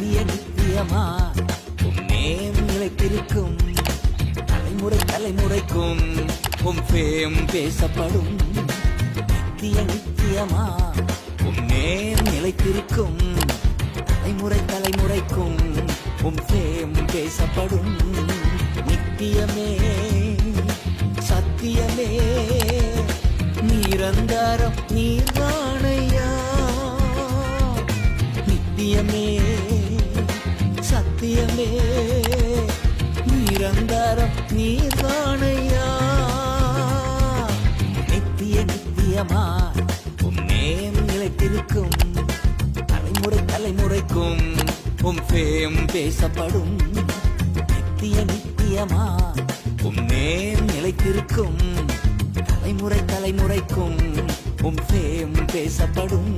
நித்திய நித்தியமா உம் நிலைத்திருக்கும். தலைமுறை தலைமுறைக்கும் உன் பேம் பேசப்படும். நித்திய நித்தியமா? உம் நேம் நிலைத்திருக்கும். தலைமுறை தலைமுறைக்கும் உன் பேம் பேசப்படும். நித்தியமே சத்தியமே நீரந்தாரம் நீர்வாணையா? நித்தியமே சத்தியமே நிரந்தரம் நீர்வாணையா? நித்திய நித்தியமா? உம் நிலைத்திருக்கும். தலைமுறை தலைமுறைக்கும் உம் பேம் பேசப்படும். நித்திய நித்தியமா? உம் நிலைத்திருக்கும். தலைமுறை தலைமுறைக்கும் உம் பேம் பேசப்படும்.